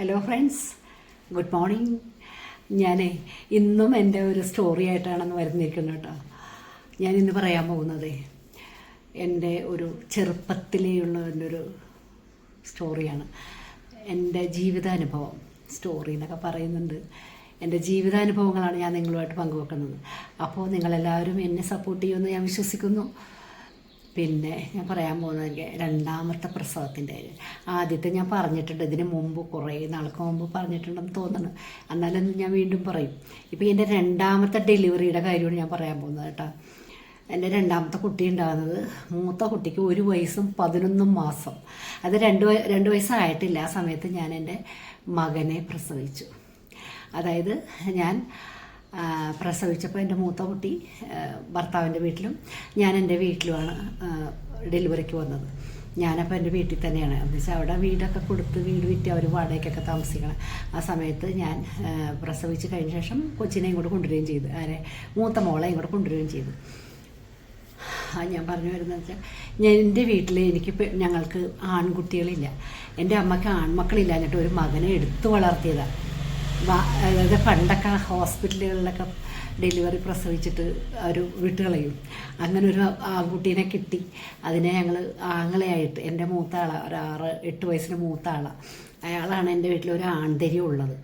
Hello friends good morning ഞാൻ ഇന്നും എന്റെ ഒരു സ്റ്റോറി ആയിട്ടാണെന്ന് വരുന്നിരിക്കുന്നത് കേട്ടോ. ഞാൻ ഇന്ന് പറയാൻ പോകുന്നത് എന്റെ ഒരു ചെറുപ്പത്തിലേയുള്ള എന്റെ ഒരു സ്റ്റോറിയാണ് എന്റെ ജീവിതാനുഭവം സ്റ്റോറി എന്നൊക്കെ പറയുന്നുണ്ട്. എന്റെ ജീവിതാനുഭവങ്ങളാണ് ഞാൻ നിങ്ങളുമായിട്ട് പങ്കുവെക്കുന്നത്. അപ്പോൾ നിങ്ങളെല്ലാവരും എന്നെ സപ്പോർട്ട് ചെയ്യുമെന്ന് ഞാൻ വിശ്വസിക്കുന്നു. പിന്നെ ഞാൻ പറയാൻ പോകുന്നത് രണ്ടാമത്തെ പ്രസവത്തിന്റെ കാര്യം. ആദ്യത്തെ ഞാൻ പറഞ്ഞിട്ടുണ്ട് ഇതിന് മുമ്പ് കുറേ നാൾക്ക് മുമ്പ് പറഞ്ഞിട്ടുണ്ടെന്ന് തോന്നുന്നു. എന്നാലും ഞാൻ വീണ്ടും പറയും. ഇപ്പോൾ എന്റെ രണ്ടാമത്തെ ഡെലിവറിയുടെ കാര്യമാണ് ഞാൻ പറയാൻ പോകുന്നത് കേട്ടോ. എന്റെ രണ്ടാമത്തെ കുട്ടി ഉണ്ടാകുന്നത് മൂത്ത കുട്ടിക്ക് ഒരു വയസ്സും പതിനൊന്നും മാസം. അത് രണ്ട് രണ്ട് വയസ്സായിട്ടില്ല. ആ സമയത്ത് ഞാൻ എന്റെ മകനെ പ്രസവിച്ചു. അതായത് ഞാൻ പ്രസവിച്ചപ്പോൾ എന്റെ മൂത്ത കുട്ടി ഭർത്താവിന്റെ വീട്ടിലും ഞാൻ എന്റെ വീട്ടിലുമാണ് ഡെലിവറിക്ക് വന്നത്. ഞാനപ്പോൾ എന്റെ വീട്ടിൽ തന്നെയാണ്. എന്ന് വെച്ചാൽ അവിടെ വീടൊക്കെ കൊടുത്ത് വീട് വിറ്റ് അവർ വാടകയ്ക്കൊക്കെ താമസിക്കണം ആ സമയത്ത് ഞാൻ പ്രസവിച്ച് കഴിഞ്ഞ ശേഷം കൊച്ചിനെ ഇങ്ങോട്ട് കൊണ്ടുവരികയും ചെയ്തു. ആരെ മൂത്ത മോളെ ഇങ്ങോട്ട് കൊണ്ടുവരികയും ചെയ്തു. ഞാൻ പറഞ്ഞു വരുന്നത് വെച്ചാൽ ഞാൻ എന്റെ വീട്ടിൽ എനിക്ക് ഞങ്ങൾക്ക് ആൺകുട്ടികളില്ല. എന്റെ അമ്മയ്ക്ക് ആൺമക്കളില്ല എന്നിട്ട് ഒരു മകനെ എടുത്തു വളർത്തിയതാണ് അതായത് പണ്ടൊക്കെ ഹോസ്പിറ്റലുകളിലൊക്കെ ഡെലിവറി പ്രസവിച്ചിട്ട് ഒരു വിട്ടുകളയും അങ്ങനെ ഒരു ആൺകുട്ടീനെ കിട്ടി. അതിനെ ഞങ്ങൾ ആങ്ങളെയായിട്ട് എന്റെ മൂത്ത ആളാണ് ഒരു ആറ് എട്ട് വയസ്സിന് മൂത്ത ആളാണ് അയാളാണ് എന്റെ വീട്ടിൽ ഒരു ആൺതരി ഉള്ളത്.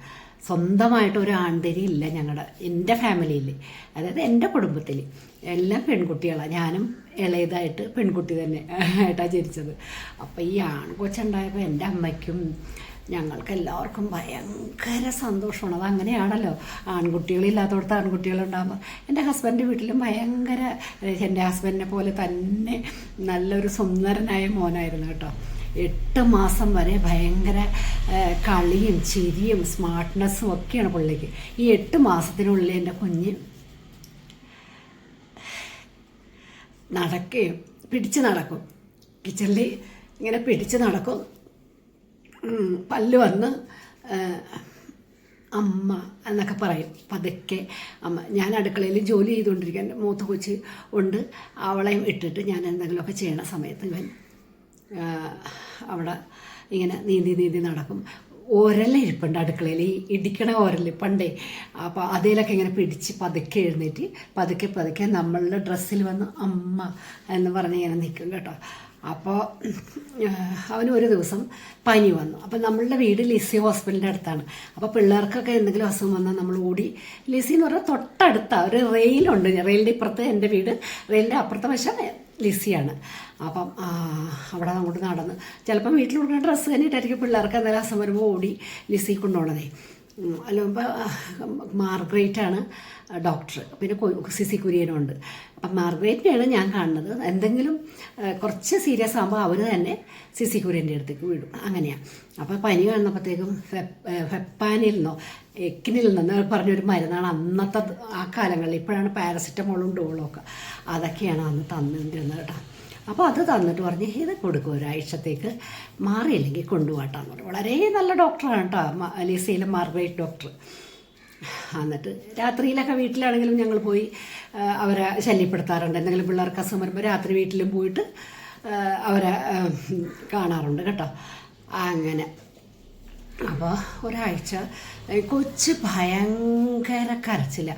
സ്വന്തമായിട്ട് ഒരു ആൺതരി ഇല്ല ഞങ്ങളുടെ എന്റെ ഫാമിലിയിൽ അതായത് എന്റെ കുടുംബത്തിൽ എല്ലാം പെൺകുട്ടികളാണ് ഞാനും ഇളയതായിട്ട് പെൺകുട്ടി തന്നെ ആയിട്ടാണ് ജനിച്ചത്. അപ്പോൾ ഈ ആൺകൊച്ചുണ്ടായപ്പോൾ എന്റെ അമ്മയ്ക്കും ഞങ്ങൾക്ക് എല്ലാവർക്കും ഭയങ്കര സന്തോഷമാണ്. അത് അങ്ങനെയാണല്ലോ ആൺകുട്ടികളില്ലാത്തടത്ത് ആൺകുട്ടികളുണ്ടാകുമ്പോൾ എന്റെ ഹസ്ബൻഡിന്റെ വീട്ടിലും ഭയങ്കര എന്റെ ഹസ്ബൻഡിനെ പോലെ തന്നെ നല്ലൊരു സുന്ദരനായ മോനായിരുന്നു കേട്ടോ. എട്ട് മാസം വരെ ഭയങ്കര കളിയും ചിരിയും സ്മാർട്ട്നെസ്സും ഒക്കെയാണ് പുള്ളിക്ക്. ഈ എട്ട് മാസത്തിനുള്ളിൽ എന്റെ കുഞ്ഞ് നടക്കുകയും പിടിച്ച് നടക്കും. കിച്ചണിൽ ഇങ്ങനെ പിടിച്ച് നടക്കും. പല്ല് വന്ന് അമ്മ എന്നൊക്കെ പറയും. പതുക്കെ അമ്മ. ഞാൻ അടുക്കളയിൽ ജോലി ചെയ്തുകൊണ്ടിരിക്കാൻ മൂത്ത കൊച്ച് ഉണ്ട്. അവളെയും ഇട്ടിട്ട് ഞാൻ എന്തെങ്കിലുമൊക്കെ ചെയ്യണ സമയത്ത് ഇവൻ അവിടെ ഇങ്ങനെ നീന്തി നീന്തി നടക്കും. ഓരലിരിപ്പുണ്ട് അടുക്കളയിൽ. ഈ ഇടിക്കണ ഓരൽ പണ്ടേ. അപ്പോൾ അതിലൊക്കെ ഇങ്ങനെ പിടിച്ച് പതുക്കെ എഴുന്നേറ്റ് പതുക്കെ പതുക്കെ നമ്മളുടെ ഡ്രസ്സിൽ വന്ന് അമ്മ എന്ന് പറഞ്ഞ് ഇങ്ങനെ നിൽക്കും കേട്ടോ. അപ്പോൾ അവന് ഒരു ദിവസം പനി വന്നു. അപ്പോൾ നമ്മളുടെ വീട് ലിസി ഹോസ്പിറ്റലിന്റെ അടുത്താണ്. അപ്പോൾ പിള്ളേർക്കൊക്കെ എന്തെങ്കിലും അസുഖം വന്നാൽ നമ്മൾ ഓടി ലിസി എന്ന് പറഞ്ഞാൽ തൊട്ടടുത്ത. ഒരു റെയിലുണ്ട്. റെയിലിന്റെ ഇപ്പുറത്ത് എന്റെ വീട്. റെയിലിന്റെ അപ്പുറത്തെ വശം ലിസിയാണ്. അപ്പം അവിടെ അങ്ങോട്ട് നടന്ന്. ചിലപ്പം വീട്ടിൽ കൊടുക്കുന്ന ഡ്രസ്സ് കഴിഞ്ഞിട്ടായിരിക്കും പിള്ളേർക്ക് എന്തെങ്കിലും അസുഖം വരുമ്പോൾ ഓടി ലിസി കൊണ്ടുപോകണതേ അല്ലുമ്പോൾ മാർഗ്രേറ്റാണ് ഡോക്ടർ. പിന്നെ സിസി കുര്യനുണ്ട്. അപ്പം മാർഗ്രേറ്റിനെയാണ് ഞാൻ കാണുന്നത്. എന്തെങ്കിലും കുറച്ച് സീരിയസ് ആകുമ്പോൾ അവർ തന്നെ സിസി കുര്യന്റെ അടുത്തേക്ക് വിടും. അങ്ങനെയാണ് അപ്പോൾ പനി വന്നപ്പോഴത്തേക്കും ഫെപ്പാനിൽ നിന്നോ എക്കിനിൽ നിന്ന് പറഞ്ഞൊരു മരുന്നാണ് അന്നത്തെ ആ കാലങ്ങളിൽ. ഇപ്പോഴാണ് പാരസിറ്റമോളും ഡോളും ഒക്കെ. അതൊക്കെയാണ് അന്ന് തന്നിരുന്നത് കേട്ടോ. അപ്പോൾ അത് തന്നിട്ട് പറഞ്ഞ് ഇത് കൊടുക്കും ഒരാഴ്ചത്തേക്ക് മാറിയില്ലെങ്കിൽ കൊണ്ടുപോകട്ടാന്ന് പറഞ്ഞു. വളരെ നല്ല ഡോക്ടറാണ് കേട്ടോ അലീസയിലെ ലിസയിലെ മാർഗ്രേറ്റ് ഡോക്ടർ. എന്നിട്ട് രാത്രിയിലൊക്കെ വീട്ടിലാണെങ്കിലും ഞങ്ങൾ പോയി അവരെ ശല്യപ്പെടുത്താറുണ്ട്. എന്തെങ്കിലും പിള്ളേർക്ക് അസുഖം വരുമ്പോൾ രാത്രി വീട്ടിലും പോയിട്ട് അവരെ കാണാറുണ്ട് കേട്ടോ. അങ്ങനെ. അപ്പോൾ ഒരാഴ്ച കൊച്ച് ഭയങ്കര കരച്ചില്ല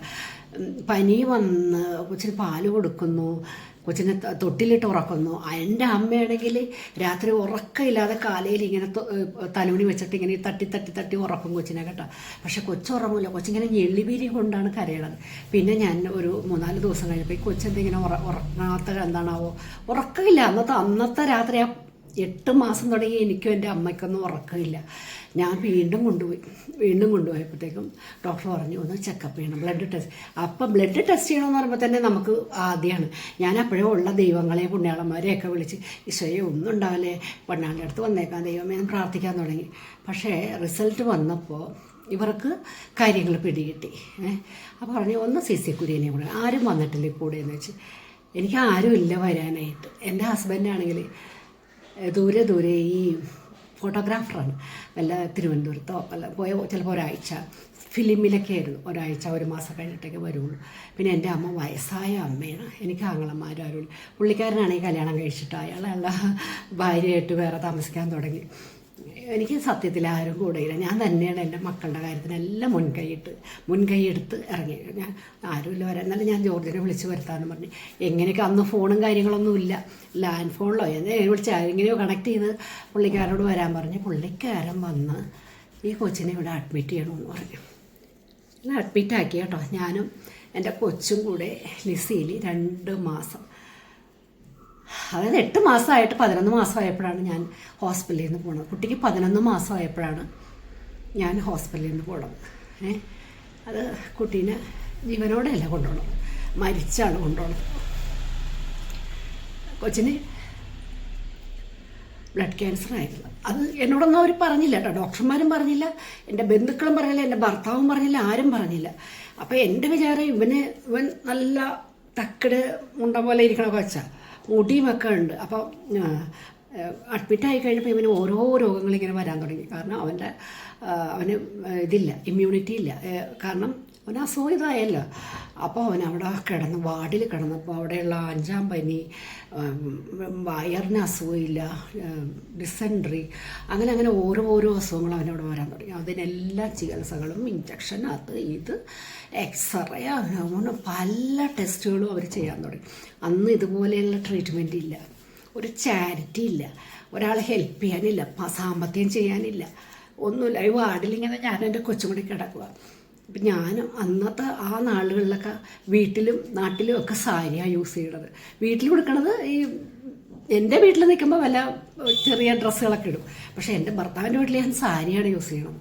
പനി വന്ന് കൊച്ചിന് പാൽ കൊടുക്കുന്നു കൊച്ചിനെ തൊട്ടിലിട്ട് ഉറക്കുന്നു. എന്റെ അമ്മയാണെങ്കിൽ രാത്രി ഉറക്കമില്ലാതെ കാലയിൽ ഇങ്ങനെ തൊ- വെച്ചിട്ട് ഇങ്ങനെ തട്ടി തട്ടി തട്ടി ഉറക്കും കൊച്ചിനെ കേട്ടോ. പക്ഷെ കൊച്ചുറങ്ങില്ല കൊച്ചിങ്ങനെ ഞെള്ളിപീരി കൊണ്ടാണ് കരയണത്. പിന്നെ ഞാൻ ഒരു മൂന്നാൽ ദിവസം കഴിഞ്ഞപ്പോൾ ഈ കൊച്ചെന്തിങ്ങനെ ഉറ ഉറങ്ങാത്ത എന്താണാവോ? ഉറക്കമില്ല. അന്നത്തെ അന്നത്തെ രാത്രി ആ എട്ട് മാസം തുടങ്ങി എനിക്കും എന്റെ അമ്മയ്ക്കൊന്നും ഉറക്കമില്ല. ഞാൻ വീണ്ടും കൊണ്ടുപോയി. വീണ്ടും കൊണ്ടുപോയപ്പോഴത്തേക്കും ഡോക്ടർ പറഞ്ഞു ഒന്ന് ചെക്കപ്പ് ചെയ്യണം ബ്ലഡ് ടെസ്റ്റ് അപ്പം ബ്ലഡ് ടെസ്റ്റ് ചെയ്യണമെന്ന് പറയുമ്പോൾ തന്നെ നമുക്ക് ആദ്യമാണ് ഞാൻ അപ്പോഴേ ഉള്ള ദൈവങ്ങളെ പുണ്യാളന്മാരെയൊക്കെ വിളിച്ച് ഈശോയെ ഒന്നും ഉണ്ടാവില്ലേ? പെണ്ണാളുടെ അടുത്ത് വന്നേക്കാം ദൈവമേ എന്ന് പ്രാർത്ഥിക്കാൻ തുടങ്ങി. പക്ഷേ റിസൾട്ട് വന്നപ്പോൾ ഇവർക്ക് കാര്യങ്ങൾ പിടികിട്ടി. അപ്പോൾ പറഞ്ഞു ഒന്ന് സി സി കുര്യനെ കൂടെ. ആരും വന്നിട്ടില്ല കൂടെ എന്ന് വെച്ച്. എനിക്ക് ഇല്ല വരാനായിട്ട്. എന്റെ ഹസ്ബൻഡാണെങ്കിൽ ദൂരെ ദൂരെ ഈ ഫോട്ടോഗ്രാഫറാണ്. വല്ല തിരുവനന്തപുരത്തോ വല്ല പോയ ചിലപ്പോൾ ഒരാഴ്ച. ഫിലിമിലൊക്കെ ആയിരുന്നു. ഒരാഴ്ച ഒരു മാസം കഴിഞ്ഞിട്ടൊക്കെ വരുള്ളൂ. പിന്നെ എന്റെ അമ്മ വയസ്സായ അമ്മയാണ്. എനിക്ക് ആങ്ങളന്മാരും പുള്ളിക്കാരനാണെങ്കിൽ കല്യാണം കഴിച്ചിട്ട്. അയാൾ ഭാര്യയായിട്ട് വേറെ താമസിക്കാൻ തുടങ്ങി. എനിക്ക് സത്യത്തിൽ ആരും കൂടെയില്ല ഞാൻ തന്നെയാണ് എന്റെ മക്കളുടെ കാര്യത്തിനെല്ലാം മുൻകൈയിട്ട് മുൻകൈയെടുത്ത് ഇറങ്ങി. ഞാൻ ആരുമില്ല വരാൻ. എന്നാലും ഞാൻ ജോർജിനെ വിളിച്ച് വരുത്താമെന്ന് പറഞ്ഞു. എങ്ങനെയൊക്കെ അന്ന് ഫോണും കാര്യങ്ങളൊന്നും ഇല്ല. ലാൻഡ് ഫോണിലോ വിളിച്ച് എങ്ങനെയോ കണക്ട് ചെയ്ത് പുള്ളിക്കാരോട് വരാൻ പറഞ്ഞു. പുള്ളിക്കാരൻ വന്ന് ഈ കൊച്ചിനെ ഇവിടെ അഡ്മിറ്റ് ചെയ്യണമെന്ന് പറഞ്ഞു. അഡ്മിറ്റ് ആക്കി കേട്ടോ. ഞാനും എന്റെ കൊച്ചും കൂടെ ലിസിയിൽ രണ്ട് മാസം അതായത് എട്ട് മാസമായിട്ട് പതിനൊന്ന് മാസമായപ്പോഴാണ് ഞാൻ ഹോസ്പിറ്റലിൽ നിന്ന് പോണത്. കുട്ടിക്ക് പതിനൊന്ന് മാസമായപ്പോഴാണ് ഞാൻ ഹോസ്പിറ്റലിൽ നിന്ന് പോണത്. ഏഹ് അത് കുട്ടീനെ ജീവനോടെയല്ല കൊണ്ടുപോകണം മരിച്ചാണ് കൊണ്ടുപോകണം കൊച്ചിന് ബ്ലഡ് ക്യാൻസർ ആയിരുന്നു. അത് എന്നോടൊന്നും അവർ പറഞ്ഞില്ല കേട്ടോ. ഡോക്ടർമാരും പറഞ്ഞില്ല എന്റെ ബന്ധുക്കളും പറഞ്ഞില്ല എന്റെ ഭർത്താവും പറഞ്ഞില്ല ആരും പറഞ്ഞില്ല. അപ്പോൾ എന്റെ വിചാരം ഇവന് ഇവൻ നല്ല തക്കട് മുണ്ട പോലെ ഇരിക്കണ കൊച്ച. മുടിയുമൊക്കെ ഉണ്ട് അപ്പോൾ അഡ്മിറ്റായി കഴിഞ്ഞപ്പോൾ ഇവന് ഓരോ രോഗങ്ങളിങ്ങനെ വരാൻ തുടങ്ങി. കാരണം അവന്റെ അവന് ഇതില്ല ഇമ്മ്യൂണിറ്റി ഇല്ല. കാരണം അവന് അസുഖം ഇതായല്ലോ അപ്പോൾ അവൻ അവിടെ കിടന്ന് വാർഡിൽ കിടന്നപ്പോൾ അവിടെയുള്ള അഞ്ചാം പനി വയറിന് അസുഖമില്ല ഡിസെൻട്രി അങ്ങനെ അങ്ങനെ ഓരോ ഓരോ അസുഖങ്ങൾ അവനോട് വരാൻ തുടങ്ങി. അതിനെല്ലാ ചികിത്സകളും ഇഞ്ചക്ഷൻ അത് ഇത് എക്സ്റേ അങ്ങനെ പല ടെസ്റ്റുകളും അവർ ചെയ്യാൻ തുടങ്ങി. അന്ന് ഇതുപോലെയുള്ള ട്രീറ്റ്മെന്റ് ഇല്ല. ഒരു ചാരിറ്റി ഇല്ല. ഒരാൾ ഹെൽപ്പ് ചെയ്യാനില്ല. സാമ്പത്തികം ചെയ്യാനില്ല. ഒന്നുമില്ല. ഈ വാർഡിലിങ്ങനെ ഞാൻ എന്റെ കിടക്കുക അപ്പം ഞാനും അന്നത്തെ ആ നാളുകളിലൊക്കെ വീട്ടിലും നാട്ടിലും ഒക്കെ സാരിയാണ് യൂസ് ചെയ്യണത്. വീട്ടിൽ കൊടുക്കണത് ഈ എന്റെ വീട്ടിൽ നിൽക്കുമ്പോൾ വല്ല ചെറിയ ഡ്രസ്സുകളൊക്കെ ഇടും. പക്ഷേ എന്റെ ഭർത്താവിന്റെ വീട്ടിൽ ഞാൻ സാരിയാണ് യൂസ് ചെയ്യണത്.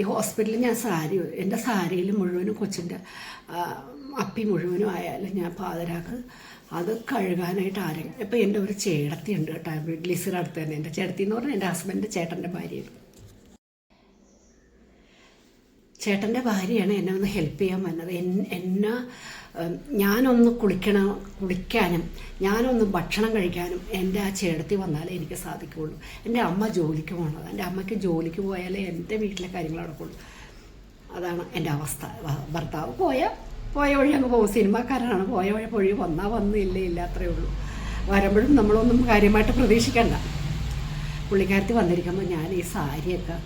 ഈ ഹോസ്പിറ്റലിൽ ഞാൻ സാരി എന്റെ സാരിയിൽ മുഴുവനും കൊച്ചിന്റെ അപ്പി മുഴുവനും ആയാലും ഞാൻ പാതിരാക്ക് അത് കഴുകാനായിട്ട് ആരെങ്കിലും ഇപ്പം എന്റെ ഒരു ചേടത്തി ഉണ്ട് കേട്ടോ ലിസിയുടെ അടുത്ത് തന്നെ. എന്റെ ചേടത്തി എന്ന് പറഞ്ഞാൽ എന്റെ ഹസ്ബൻഡ് ചേട്ടന്റെ ഭാര്യയാണ് ചേട്ടന്റെ ഭാര്യയാണ് എന്നെ ഒന്ന് ഹെൽപ്പ് ചെയ്യാൻ വന്നത്. എന്നെ ഞാനൊന്ന് കുളിക്കണം കുളിക്കാനും ഞാനൊന്ന് ഭക്ഷണം കഴിക്കാനും എന്റെ ആ ചേട്ടത്തി വന്നാലേ എനിക്ക് സാധിക്കുകയുള്ളൂ. എന്റെ അമ്മ ജോലിക്ക് പോകണത് എന്റെ അമ്മയ്ക്ക് ജോലിക്ക് പോയാലേ എന്റെ വീട്ടിലെ കാര്യങ്ങൾ നടക്കുള്ളൂ. അതാണ് എന്റെ അവസ്ഥ. ഭർത്താവ് പോയ പോയ വഴി അങ്ങ് പോകും. സിനിമാക്കാരനാണ്. പോയ വഴി പോയി വന്നാൽ വന്നു ഇല്ല ഇല്ല അത്രയേ ഉള്ളൂ. വരുമ്പോഴും നമ്മളൊന്നും കാര്യമായിട്ട് പ്രതീക്ഷിക്കണ്ട. പുള്ളിക്കാരത്തി വന്നിരിക്കുമ്പോൾ ഞാൻ ഈ സാരിയൊക്കെ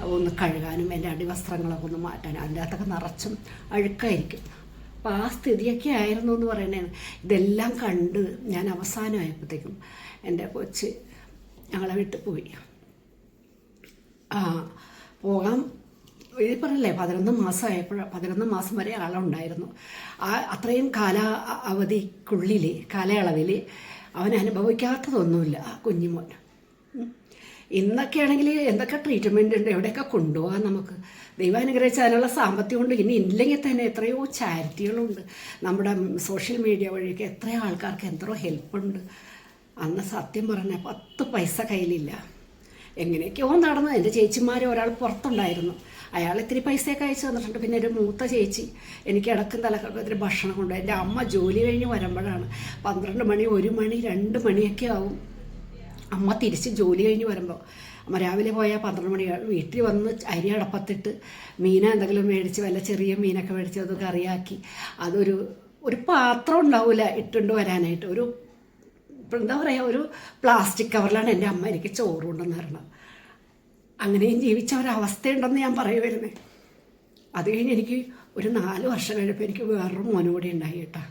ഒന്ന് കഴുകാനും എന്റെ അടിവസ്ത്രങ്ങളൊക്കെ ഒന്ന് മാറ്റാനും. അതിന്റെ നിറച്ചും അഴുക്കായിരിക്കും. അപ്പോൾ ആ സ്ഥിതിയൊക്കെ ആയിരുന്നു എന്ന് പറയുന്നത് ഇതെല്ലാം കണ്ട് ഞാൻ അവസാനമായപ്പോഴത്തേക്കും എന്റെ കൊച്ച് ഞങ്ങളെ വിട്ടു പോയി. ആ പോകാൻ ഇത് പറഞ്ഞില്ലേ പതിനൊന്ന് മാസമായപ്പോഴ പതിനൊന്ന് മാസം വരെ ആളുണ്ടായിരുന്നു. ആ അത്രയും കാല അവധിക്കുള്ളിൽ കാലയളവിൽ അവൻ അനുഭവിക്കാത്തതൊന്നുമില്ല ആ കുഞ്ഞുമോൻ. ഇന്നൊക്കെ ആണെങ്കിൽ എന്തൊക്കെ ട്രീറ്റ്മെന്റ് ഉണ്ട് എവിടെയൊക്കെ കൊണ്ടുപോകാം നമുക്ക്? ദൈവം അതിനുള്ള സാമ്പത്തികം കൊണ്ട് ഇനി ഇല്ലെങ്കിൽ തന്നെ എത്രയോ ചാരിറ്റികളുണ്ട്. നമ്മുടെ സോഷ്യൽ മീഡിയ വഴിയൊക്കെ എത്രയോ ആൾക്കാർക്ക് എത്രയോ ഹെൽപ്പുണ്ട് അന്ന് സത്യം പറഞ്ഞ പത്ത് പൈസ കയ്യിലില്ല. എങ്ങനെയൊക്കെയോ നടന്നു. എന്റെ ചേച്ചിമാർ ഒരാൾ പുറത്തുണ്ടായിരുന്നു. അയാൾ ഇത്തിരി പൈസയൊക്കെ അയച്ചു തന്നിട്ടുണ്ട്. പിന്നെ ഒരു മൂത്ത ചേച്ചി എനിക്ക് ഇടക്കും തലക്കൊക്കെ ഭക്ഷണം കൊണ്ടുപോയി. എന്റെ അമ്മ ജോലി കഴിഞ്ഞ് വരുമ്പോഴാണ്. പന്ത്രണ്ട് മണി ഒരു മണി രണ്ട് മണിയൊക്കെ ആവും. അമ്മ തിരിച്ച് ജോലി കഴിഞ്ഞ് വരുമ്പോൾ അമ്മ രാവിലെ പോയാൽ പന്ത്രണ്ട് മണി വീട്ടിൽ വന്ന് അരി അടപ്പത്തിട്ട് മീന എന്തെങ്കിലും മേടിച്ച് വല്ല ചെറിയ മീനൊക്കെ മേടിച്ച് അത് കറിയാക്കി. അതൊരു ഒരു പാത്രം ഉണ്ടാവില്ല ഇട്ടുകൊണ്ട് വരാനായിട്ട്. ഒരു എന്താ പറയുക ഒരു പ്ലാസ്റ്റിക് കവറിലാണ് എന്റെ അമ്മ എനിക്ക് ചോറ് കൊണ്ടെന്ന് തരണം അങ്ങനെയും ജീവിച്ച ഒരവസ്ഥയുണ്ടെന്ന് ഞാൻ പറയുമായിരുന്നേ അത് കഴിഞ്ഞ് എനിക്ക് ഒരു നാല് വർഷം കഴിഞ്ഞപ്പോൾ എനിക്ക് വേറൊരു മോനും കൂടി ഉണ്ടായി കേട്ടോ.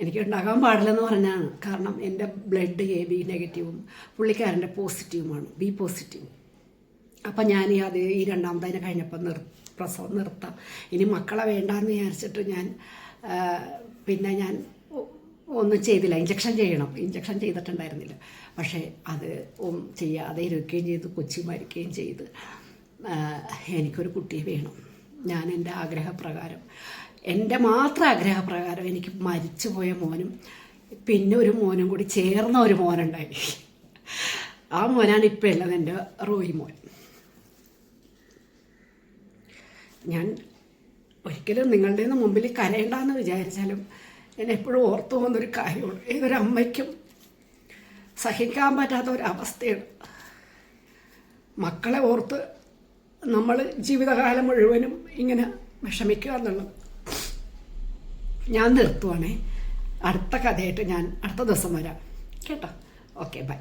എനിക്ക് ഉണ്ടാകാൻ പാടില്ലെന്ന് പറഞ്ഞാണ്. കാരണം എന്റെ ബ്ലഡ് എ ബി നെഗറ്റീവും പുള്ളിക്കാരന്റെ പോസിറ്റീവുമാണ് ബി പോസിറ്റീവ് അപ്പം ഞാൻ ഈ അത് ഈ രണ്ടാമത്തതിനെ കഴിഞ്ഞപ്പോൾ നിർ പ്രസവം നിർത്താം. ഇനി മക്കളെ വേണ്ടാന്ന് വിചാരിച്ചിട്ട് ഞാൻ പിന്നെ ഞാൻ ഒന്നും ചെയ്തില്ല. ഇഞ്ചക്ഷൻ ചെയ്യണം. ഇഞ്ചക്ഷൻ ചെയ്തിട്ടുണ്ടായിരുന്നില്ല. പക്ഷേ അത് ചെയ്യാതെ ഇരിക്കുകയും ചെയ്ത് കൊച്ചി മരിക്കുകയും ചെയ്ത്. എനിക്കൊരു കുട്ടിയെ വേണം. ഞാൻ എന്റെ ആഗ്രഹപ്രകാരം എന്റെ മാത്രം ആഗ്രഹപ്രകാരം എനിക്ക് മരിച്ചുപോയ മോനും പിന്നെ ഒരു മോനും കൂടി ചേർന്ന ഒരു മോനുണ്ടായി. ആ മോനാണ് ഇപ്പോൾ ഉള്ളത് എന്റെ റോയി മോൻ. ഞാൻ ഒരിക്കലും നിങ്ങളുടെ മുമ്പിൽ കരയണ്ടെന്ന് വിചാരിച്ചാലും ഞാൻ എപ്പോഴും ഓർത്തു പോകുന്നൊരു കാര്യമാണ്. ഏതൊരു അമ്മയ്ക്കും സഹിക്കാൻ പറ്റാത്ത ഒരവസ്ഥയാണ് മക്കളെ ഓർത്ത് നമ്മൾ ജീവിതകാലം മുഴുവനും ഇങ്ങനെ വിഷമിക്കുക എന്നുള്ളത്. ഞാൻ നിർത്തുവാണേ. അടുത്ത കഥയായിട്ട് ഞാൻ അടുത്ത ദിവസം വരാം. കേട്ടോ? Okay bye.